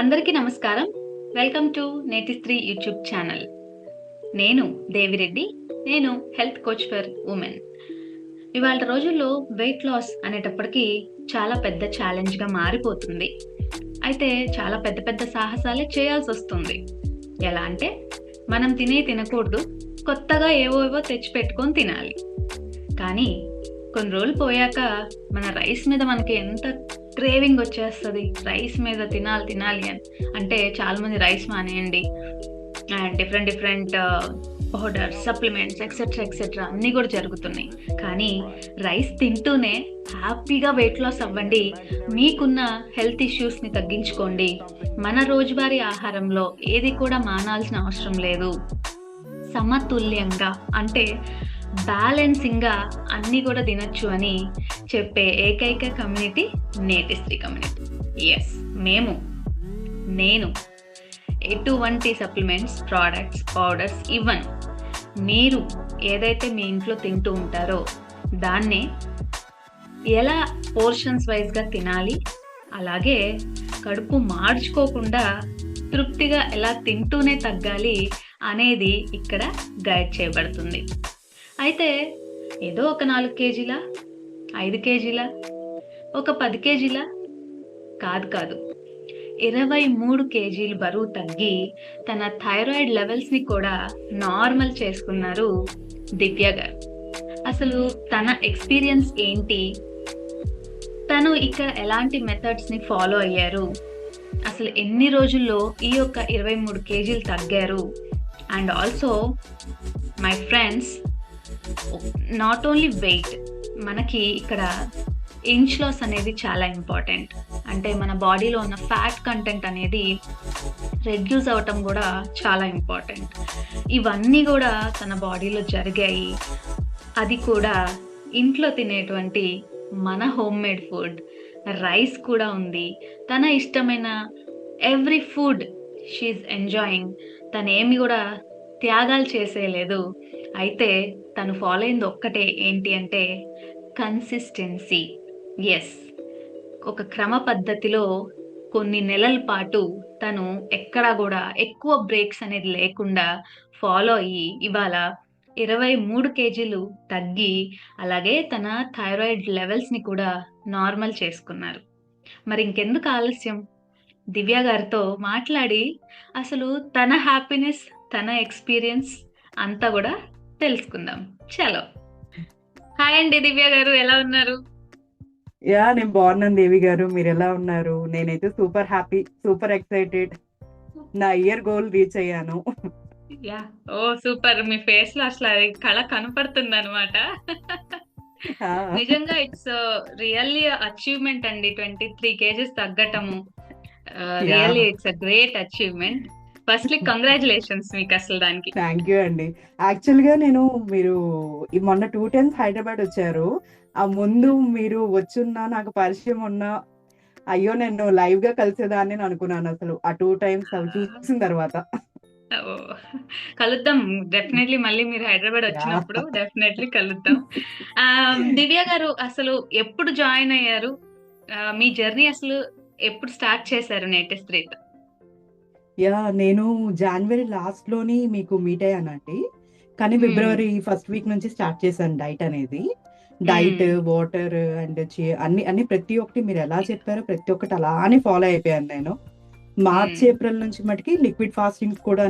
అందరికీ నమస్కారం. Welcome to Netistree YouTube channel నేను దేవిరెడ్డి నేను హెల్త్ కోచ్ ఫర్ ఉమెన్ ఇవాళ రోజుల్లో వెయిట్ లాస్ అనేటప్పటికీ చాలా పెద్ద ఛాలెంజ్గా మారిపోతుంది. అయితే చాలా పెద్ద పెద్ద సాహసాలే చేయాల్సి వస్తుంది. ఎలా అంటే మనం తినే తినకూడదు కొత్తగా ఏవో ఏవో తెచ్చి పెట్టుకొని తినాలి. కానీ కొన్ని రోజులు పోయాక మన రైస్ మీద మనకి ఎంత క్రేవింగ్ వచ్చేస్తుంది. రైస్ మీద తినాలి తినాలి అని. అంటే చాలామంది రైస్ మానేయండి. And different different powder supplements etcetera etcetera అన్నీ కూడా జరుగుతున్నాయి. కానీ రైస్ తింటూనే హ్యాపీగా వెయిట్ లాస్ అవ్వండి. మీకున్న హెల్త్ ఇష్యూస్ని తగ్గించుకోండి. మన రోజువారీ ఆహారంలో ఏది కూడా మానాల్సిన అవసరం లేదు. సమతుల్యంగా అంటే బ్యాలెన్సింగ్గా అన్నీ కూడా తినచ్చు అని చెప్పే ఏకైక కమ్యూనిటీ నేటిస్త్రీ కమ్యూనిటీ ఎస్ మేము నేను ఎటువంటి సప్లిమెంట్స్ ప్రోడక్ట్స్ పౌడర్స్ ఇవ్వను మీరు ఏదైతే మీ ఇంట్లో తింటూ ఉంటారో దాన్నే ఎలా పోర్షన్స్ వైజ్గా తినాలి అలాగే కడుపు మార్చుకోకుండా తృప్తిగా ఎలా తింటూనే తగ్గాలి అనేది ఇక్కడ గైడ్ చేయబడుతుంది. అయితే ఏదో ఒక నాలుగు కేజీల ఐదు కేజీల ఒక పది కేజీల? కాదు కాదు. ఇరవై మూడు కేజీలు బరువు తగ్గి తన థైరాయిడ్ లెవెల్స్ని కూడా నార్మల్ చేసుకున్నారు దివ్య గారు. అసలు తన ఎక్స్పీరియన్స్ ఏంటి? తను ఇక్కడ ఎలాంటి మెథడ్స్ని ఫాలో అయ్యారు? అసలు ఎన్ని రోజుల్లో ఈ యొక్క ఇరవై మూడు కేజీలు తగ్గారు? And also my friends not only weight మనకి ఇక్కడ ఇంచ్ లాస్ అనేది చాలా ఇంపార్టెంట్ అంటే మన బాడీలో ఉన్న ఫ్యాట్ కంటెంట్ అనేది రెడ్యూస్ అవ్వటం కూడా చాలా ఇంపార్టెంట్ ఇవన్నీ కూడా తన బాడీలో జరిగాయి. అది కూడా ఇంట్లో తినేటువంటి మన హోమ్ మేడ్ ఫుడ్ రైస్ కూడా ఉంది. తన ఇష్టమైన ఎవ్రీ ఫుడ్ షీఈ్ ఎంజాయింగ్ తను ఏమి కూడా త్యాగాలు చేసేయలేదు అయితే తను ఫాలో అయింది ఒక్కటే ఏంటి అంటే కన్సిస్టెన్సీ ఎస్ ఒక క్రమ పద్ధతిలో కొన్ని నెలల పాటు తను ఎక్కడా కూడా ఎక్కువ బ్రేక్స్ అనేది లేకుండా ఫాలో అయ్యి ఇవాళ ఇరవై మూడు కేజీలు తగ్గి అలాగే తన థైరాయిడ్ లెవెల్స్ని కూడా నార్మల్ చేసుకున్నారు. మరి ఇంకెందుకు ఆలస్యం? దివ్య గారితో మాట్లాడి అసలు తన హ్యాపీనెస్ తన ఎక్స్పీరియన్స్ అంతా కూడా తెలుసుకుందాం. చలో. హాయ్ అండి దివ్య గారు ఎలా ఉన్నారు? యా నేను బాగున్నాను దేవి గారు. మీరు ఎలా ఉన్నారు? నేనైతే సూపర్ హ్యాపీ సూపర్ ఎక్సైటెడ్. నా ఇయర్ గోల్ రీచ్ అయ్యాను. Yeah oh super. మీ ఫేస్లో అసలు అది కళ కనపడుతుంది అనమాట నిజంగా ఇట్స్ రియల్లీ అచీవ్మెంట్ అండి. Twenty three kgs తగ్గటము. Really it's a great achievement. Firstly congratulations మీకు అసలు దానికి. థ్యాంక్ యూ అండి. యాక్చువల్గా నేను మీరు మొన్న టూ టైమ్స్ హైదరాబాద్ వచ్చారు. ఆ ముందు మీరు వచ్చున్నా నాకు పరిచయం ఉన్నా అయ్యో నేను లైవ్గా కలిసేదాన్ని అని అనుకున్నాను అసలు. ఆ టూ టైమ్స్ అవి చూసిన తర్వాత. కలుద్దాం. డెఫినెట్లీ మళ్ళీ మీరు హైదరాబాద్ వచ్చినప్పుడు డెఫినెట్లీ కలుద్దాం. దివ్య గారు అసలు ఎప్పుడు జాయిన్ అయ్యారు? మీ జర్నీ అసలు ఎప్పుడు స్టార్ట్ చేశారు? నేటెస్ట్ రీత్ యా నేను జనవరి లాస్ట్లోని మీకు మీట్ అయ్యానండి కానీ Hmm. ఫిబ్రవరి ఫస్ట్ వీక్ నుంచి స్టార్ట్ చేశాను డైట్ అనేది డైట్ వాటర్ అండ్ అన్ని అన్ని ప్రతి ఒక్కటి మీరు ఎలా చెప్పారో ప్రతి ఒక్కటి అలానే ఫాలో అయిపోయాను నేను మార్చ్ Hmm. ఏప్రిల్ నుంచి మటుకి లిక్విడ్ ఫాస్టింగ్స్ కూడా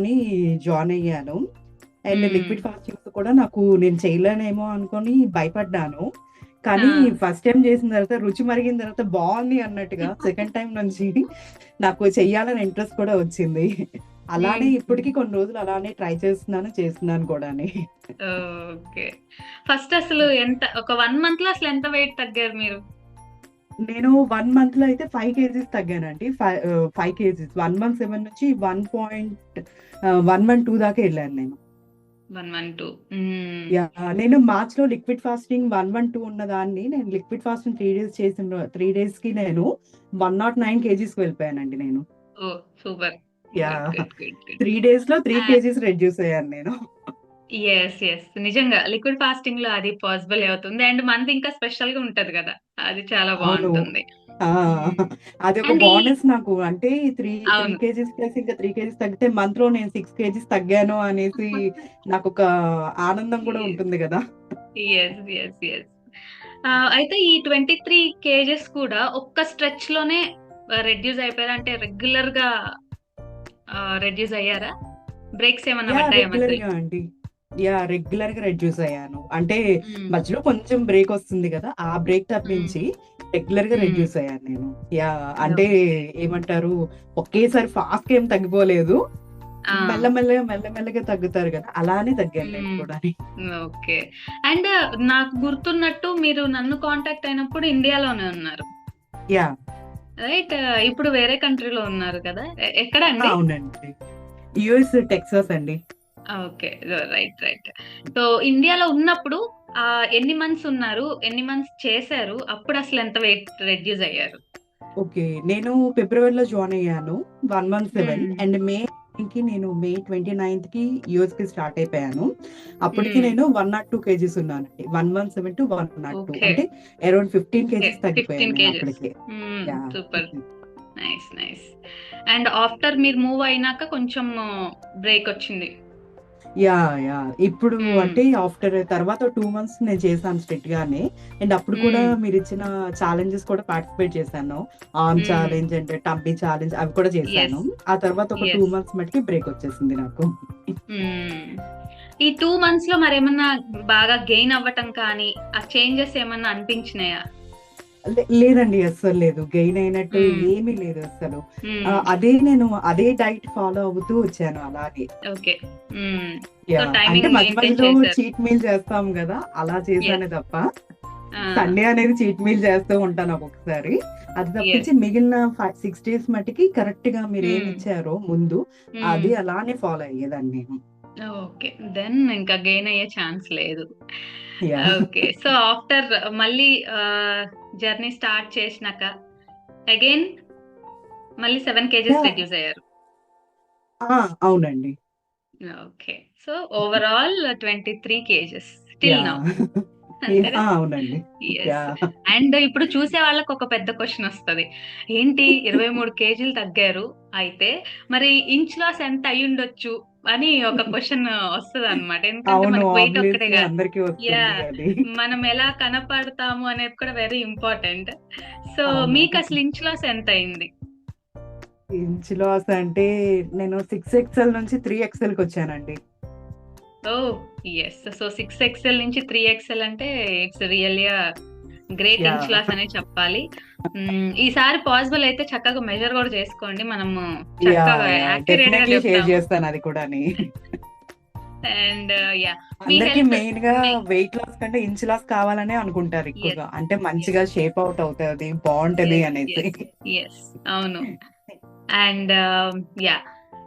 జాయిన్ అయ్యాను అండ్ Hmm. లిక్విడ్ ఫాస్టింగ్స్ కూడా నాకు నేను చేయలేనేమో అనుకొని భయపడ్డాను కానీ. ఫస్ట్ టైం చేసిన తర్వాత రుచి మరిగిన తర్వాత బాగుంది అన్నట్టుగా సెకండ్ టైం నుంచి నాకు చెయ్యాలని ఇంట్రెస్ట్ కూడా వచ్చింది. అలానే. ఇప్పటికీ కొన్ని రోజులు అలానే ట్రై చేస్తున్నాను చేస్తున్నాను కూడా ఓకే. ఫస్ట్ అసలు ఎంత ఒక వన్ మంత్లో అసలు ఎంత వెయిట్ తగ్గారు మీరు? నేను వన్ మంత్లో అయితే five kgs తగ్గానండి. Five five kgs one one seven నుంచి one point one one two దాకా వెళ్ళాను నేను. One one two. యా, నేను మార్చ్లో liquid fasting one one two ఉన్న దాన్ని నేను లిక్విడ్ ఫాస్టింగ్ త్రీ డేస్ చేసిన త్రీ డేస్కి నేను వన్ నాట్ నైన్ కేజీస్కి వెళ్ళిపోయానండి నేను. సూపర్. యా త్రీ డేస్లో త్రీ. కేజీస్ రెడ్యూస్ అయ్యాను నేను. ఎస్ ఎస్ నిజంగా లిక్విడ్ ఫాస్టింగ్లో అది పాసిబుల్ అవుతుంది. అండ్ మనది ఇంకా స్పెషల్గా ఉంటది కదా. అది చాలా. బాగుంటుంది. అండ్ ఈ బోనస్ నాకు. అంటే 3, 3 అవును. కేజీస్ ప్లస్ ఇంకా 3 కేజీస్ తగ్గితే మంత్‌లో నేను 6 కేజీస్ తగ్గాను అనేసి నాకొక ఆనందం కూడా. ఉంటుంది. ఆహ్, అయితే ఈ 23 కేజెస్ కూడా ఒక్క స్ట్రెచ్‌లోనే ఆహ్, రెడ్యూస్ అయిపోయారా? అంటే రెగ్యులర్‌గా ఆహ్, రెడ్యూస్ అయ్యారా? బ్రేక్స్ ఏమన్నా అండి. యాహ్! రెగ్యులర్‌గా రెడ్యూస్ అయ్యాను. అంటే హ్మ్. మధ్యలో కొంచెం బ్రేక్ వస్తుంది గదా! ఆ బ్రేక్. తప్పించి రెగ్యులర్‌గా హ్మ్. రెడ్యూస్ అయ్యాను నేను. యాహ్! అంటే. ఏమంటారు ఒకేసారి ఫాస్ట్‌గా ఏం తగ్గిపోలేదు. మెల్లమెల్లగా, మెల్లమెల్లగా తగ్గుతారు గదా! అలానే తగ్గాను నేను. ఓకే. అండ్ నాకు గుర్తున్నట్టు మీరు నన్ను కాంటాక్ట్ అయినప్పుడు ఇండియాలోనే ఉన్నారు. యాహ్! రైట్? ఇప్పుడు వేరే కంట్రీలో ఉన్నారు కదా! ఎక్కడ! అండి? అవునండి. యూఎస్ టెక్సాస్ అండి. ఓకే. రైట్. రైట్. సో, ఇండియాలో ఉన్నప్పుడు ఎన్ని మంత్స్ ఉన్నారు? ఎన్ని మంత్స్ చేశారు? అప్పుడు అసలు ఎంత వెయిట్ రెడ్యూస్ అయ్యారు? ఓకే. నేను ఫిబ్రవరిలో జాయిన్ అయ్యాను. 117 హ్మ్. అండ్ మేకి నేను మే 29థ్‌కి యూఎస్‌కి స్టార్ట్ అయిపోయాను. అప్పటికి. నేను 102 కేజీస్ ఉన్నానండి. 117-102 ఓకే. అంటే అరౌండ్ 15 ఓకే. కేజీస్ 15 తగ్గిపోయాను నేను కేజెస్. అప్పటికే. హ్మ్. Yeah! Super. Nice. Nice. And after మీరు మూవ్ అయినాక కొంచెం బ్రేక్ వచ్చింది. యాహ్! యాహ్! ఇప్పుడు. అంటే ఆఫ్టర్ తర్వాత 2 మంత్స్ నేను చేశాను స్ట్రిక్ట్‌గానే. అండ్ అప్పుడు కూడా హ్మ్. మీరిచ్చిన ఛాలెంజెస్ కూడా పార్టిసిపేట్ చేశాను. Arm. Challenge and tummy challenge అవి కూడా చేశాను. ఆ తర్వాత ఒక 2 యెస్. మంత్స్ మటికి బ్రేక్ వచ్చేసింది నాకు. ఈ 2 మంత్స్‌లో మరేమన్నా బాగా గెయిన్ అవ్వటం కానీ, ఆ చేంజెస్ ఏమన్నా అనిపించినాయా? లేదండి. అస్సలు లేదు. గెయిన్ అయినట్టు. ఏమీ లేదు. ఆహ్, అదే నేను అదే డైట్ ఫాలో అవుతూ వచ్చాను అలాగే. అంటే మధ్యలో. చీట్ మీల్ చేస్తాం గదా! అలా. చేశానే తప్ప! సండే అనేది చీట్ మీల్ చేస్తూ ఉంటాను ఒక్కొక్కసారి. అది. తప్పించి మిగిలిన ఫై 6 డేస్ మటికి కరెక్ట్‌గా మీరేమి హ్మ్. ఇచ్చారో ముందు. అది అలానే ఫాలో అయ్యేదాన్ని నేను. ఓకే. దెన్ ఇంకా గెయిన్ అయ్యే ఛాన్స్ లేదు. ఓకే. సో, ఆఫ్టర్ మళ్ళీ జర్నీ స్టార్ట్ చేసినాక అగైన్ మళ్ళీ 7 కేజెస్! రెడ్యూస్ అయ్యారు. అవునండి. Okay. So, overall 23 kgs till now. అవునండి. అండ్ ఇప్పుడు చూసే వాళ్ళకి ఒక పెద్ద క్వెషన్ వస్తది. ఏంటి 23 కేజీలు తగ్గారు. అయితే మరి ఇంచ్ లాస్ ఎంత అయ్యుండొచ్చు అని ఒక. ఎందుకంటే వెయిట్ ఒక్కటే కాదు. అందరికి వస్తుంది యాహ్! అది. మనం ఎలా కనపడతాము అనేది కూడా వెరీ ఇంపార్టెంట్. సో, అవును. మీకసలు ఇంచ్ లాస్ ఎంత అయింది? ఇంచ్ లాస్ అంటే నేను 6 ఎక్స్ఎల్ నుంచి 3 ఎక్స్ఎల్‌కొచ్చానండి. ఓహ్! యెస్. సో, 6 ఎక్స్ఎల్ నుంచి 3 ఎక్స్ఎల్ అంటే it's really a great inch! Loss అనే చెప్పాలి. ఈసారి పాసిబుల్ అయితే చక్కగా మెజర్ కూడా చేసుకోండి. మనము! చక్కగా. చేస్తాను అది కూడాని. అండ్! మీ అందరికి హెల్త్ మెయిన్‌గా మె వెయిట్ లాస్ కంటే ఇంచ్ లాస్ కావాలనే అనుకుంటారు. ఎక్కువగా. అంటే. మంచిగా షేప్ ఔట్ అవుతది. అనేసి. యెస్. యెస్. అవును. And yeah!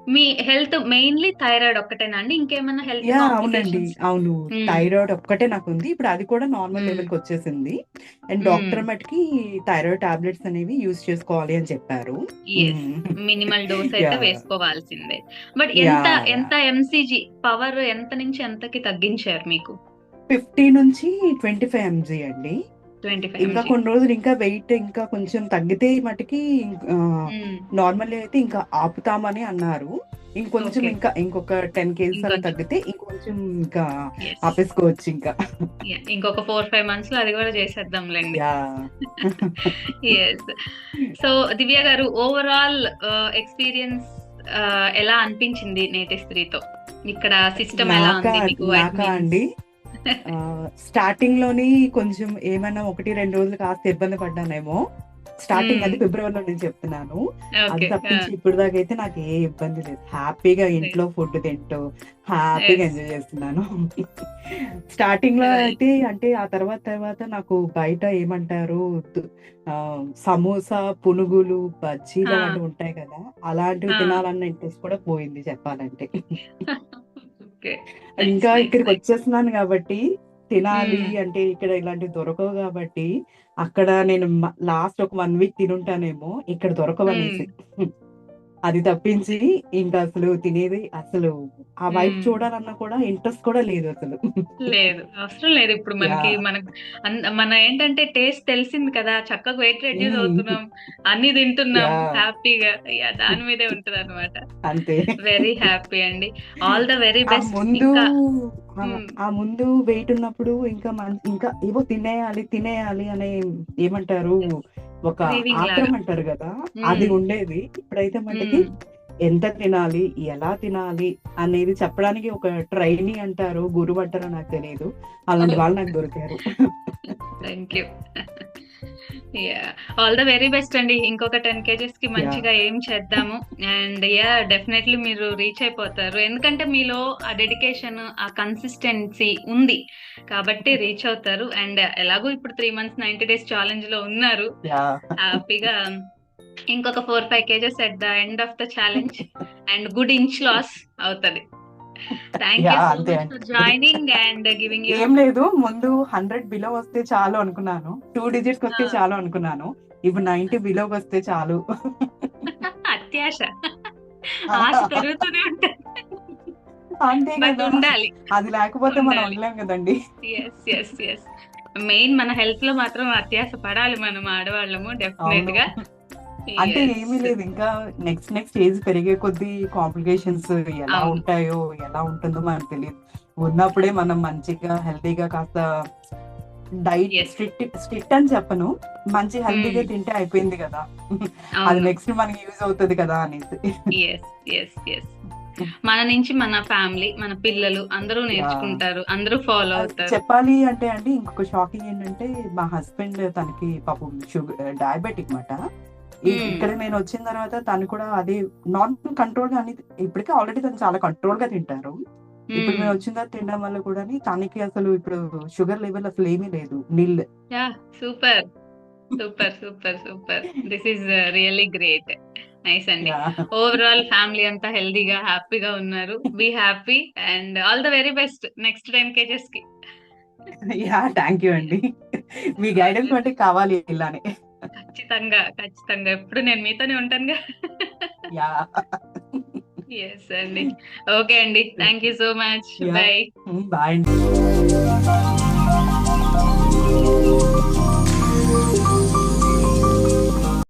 Me health mainly thyroid ఒక్కటేనా అండి? ఇంకేమన్నా హెల్త్! అవునండి. అవును. థైరాయిడ్ ఒక్కటే నాకుంది. ఇప్పుడు అది కూడా నార్మల్ హ్మ్. లెవెల్‌కొచ్చేసింది. అండ్. డాక్టర్ మటికి థైరాయిడ్ టాబ్లెట్స్ అనేవి యూజ్ చేసుకోవాలి అని చెప్పారు. మినిమల్ డోస్ అయితే! వేసుకోవాల్సిందే. బట్ ఎంత! ఎంత! ఎంసీజీ పవర్ ఎంత నుంచి ఎంతకి తగ్గించారు మీకు? 50 నుంచి 25 ఎంజీ అండి. 25 ఇంకా. కొన్ని రోజులు ఇంకా వెయిట్ ఇంకా కొంచెం తగ్గితే మటికి. నార్మల్ అయితే ఇంకా ఆపుతామని అన్నారు. ఇంకొంచెం. ఇంకా ఇంకొక 10 కేజీస్ అలా. తగ్గితే ఇంకొంచెం ఇంకా. ఆపేసుకోవచ్చు ఇంకా. ఇంకొక 4, 5 మంత్స్‌లో అది కూడా చేసేద్దాంలెండి. సో, దివ్య గారు ఓవరాల్ ఎక్స్‌పీరియన్స్ ఆహ్, ఎలా అనిపించింది నేటిస్ 3తో? ఇక్కడ సిస్టమ్ ఎలా ఉంది మీకు? అండి? ఆహ్, స్టార్టింగ్‌లోని కొంచెం ఏమైనా 1, 2 రోజులు కాస్త ఇబ్బంది పడ్డానేమో. స్టార్టింగ్ అది. ఫిబ్రవరిలో నేను చెప్తున్నాను. అది ఓకే. ఆ! తప్పించి ఇప్పటిదాకైతే నాకు ఏ ఇబ్బంది లేదు. హ్యాపీగా. ఇంట్లో ఫుడ్ తింటూ హ్యాపీగా. ఎంజాయ్ చేస్తున్నాను. స్టార్టింగ్‌లో రైట్. అయితే అంటే ఆ తర్వాత తర్వాత నాకు బయట ఏమంటారు సమోసా, పునుగులు, బజ్జీలు! అలాంటివి ఉంటాయి కదా! అలాంటివి! తినాలన్న ఇంట్రెస్ట్ కూడా పోయింది చెప్పాలంటే. ఇంకా. ఇక్కడికి. వచ్చేస్తున్నాను కాబట్టి తినాలి హ్మ్. అంటే ఇక్కడ ఇలాంటివి దొరకవు కాబట్టి అక్కడ నేను లాస్ట్ ఒక 1 వీక్ తినుంటానేమో ఇక్కడ. దొరకవనేసి. అది తప్పించి ఇంకా అసలు తినేది అసలు ఆ వైపు మ్మ్. చూడాలన్నా కూడా ఇంట్రెస్ట్ కూడా లేదు అసలు. లేదు అవసరం లేదు. ఇప్పుడు మనకి అన్- మన ఏంటంటే టేస్ట్ తెలిసింది కదా చక్కగా వెయిట్ రెడ్యూస్. అవుతున్నాం అన్ని తింటున్నాం. హ్యాపీగా. దాని మీదే ఉంటది అనమాట అంతే. వెరీ హ్యాపీ అండి. ఆల్ ద వెరీ బెస్ట్ ముందు ఆ, ముందు వెయిట్ ఉన్నప్పుడు ఇంకా మన్- ఇంకా ఏవో తినేయాలి తినేయాలి అనే ఏమంటారు? ఒక లాగా. అంటారు కదా. అది ఉండేది ఇప్పుడైతే మ్మ్. ఎంత తినాలి ఎలా తినాలి అనేది చెప్పడానికి ఒక ట్రైనీ అంటారు గురువు అంటారో నాకు తెలియదు అలాంటి వాళ్ళు నాకు దొరికారు thank ya all the very best అండి. ఇంకొక టెన్ కేజెస్కి మంచిగా ఏం చేద్దాము. అండ్ యా డెఫినెట్లీ మీరు రీచ్ అయిపోతారు. ఎందుకంటే మీలో ఆ డెడికేషన్ ఆ కన్సిస్టెన్సీ ఉంది. కాబట్టి రీచ్ అవుతారు. అండ్ ఎలాగో ఇప్పుడు త్రీ మంత్స్ నైన్టీ డేస్ ఛాలెంజ్లో ఉన్నారు. హ్యాపీగా ఇంకొక four five kgs at the end of the challenge and good inch loss అవుతుంది. Joining and. గివింగ్ ఏం లేదు ముందు హండ్రెడ్ బిలో వస్తే చాలు అనుకున్నాను. టూ డిజిట్స్ వస్తే. చాలు అనుకున్నాను. ఇప్పుడు నైన్టీ బిలోకి వస్తే చాలు. అత్యాశ. ఆశ పెరుగుతూనే ఉంటుంది. అంతే బట్ కదా. ఉండాలి. అది లేకపోతే మనం. ఉండలేం. కదండి. ఎస్ ఎస్ ఎస్ మెయిన్ మన హెల్త్లో మాత్రం అత్యాశ పడాలి మనం ఆడవాళ్ళము డెఫినెట్గా. అంటే. ఏమీ లేదు ఇంకా నెక్స్ట్ నెక్స్ట్ ఏజ్ పెరిగే కొద్దీ కాంప్లికేషన్స్ ఎలా. ఉంటాయో ఎలా ఉంటుందో మనకు తెలియదు ఉన్నప్పుడే మనం మంచిగా హెల్తీగా కాస్త డైట్. స్ట్రిక్ట్ స్ట్రిక్ట్ అని చెప్పను మంచి హెల్తీగా Hmm. తింటే అయిపోయింది కదా అది నెక్స్ట్ మనకి యూజ్ అవుతుంది కదా అనేసి మన నుంచి మన ఫ్యామిలీ మన పిల్లలు అందరూ నేర్చుకుంటారు అందరూ ఫాలో అవుతారు చెప్పాలి అంటే అండి ఇంకొక షాకింగ్ ఏంటంటే మా హస్బెండ్ తనకి పాపం షుగర్ డయాబెటిక్ మాట. ఇక్కడ నేను వచ్చిన తర్వాత తను కూడా అది నాన్ కంట్రోల్గా అని ఇప్పటికే ఆల్రెడీ తను చాలా కంట్రోల్గా తింటారు. ఇప్పుడు మేము వచ్చిన తర్వాత తినడం వల్ల కూడా తనకి అసలు ఇప్పుడు షుగర్ లెవెల్ అసలు ఏమీ లేదు. నీళ్ళు yeah super. Super super super. This is really great nice అండి. ఓవరాల్ ఫ్యామిలీ అంతా హెల్దీగా హ్యాపీగా ఉన్నారు. Be happy and all the very best next time కేజెస్కి. Yeah thank you అండి. మీ గైడెన్స్ బట్టి కావాలి ఇలానే. ఖచ్చితంగా ఖచ్చితంగా. ఎప్పుడు నేను మీతోనే ఉంటానుగా. ఎస్ అండి. ఓకే అండి. Thank you. So much bye అండి.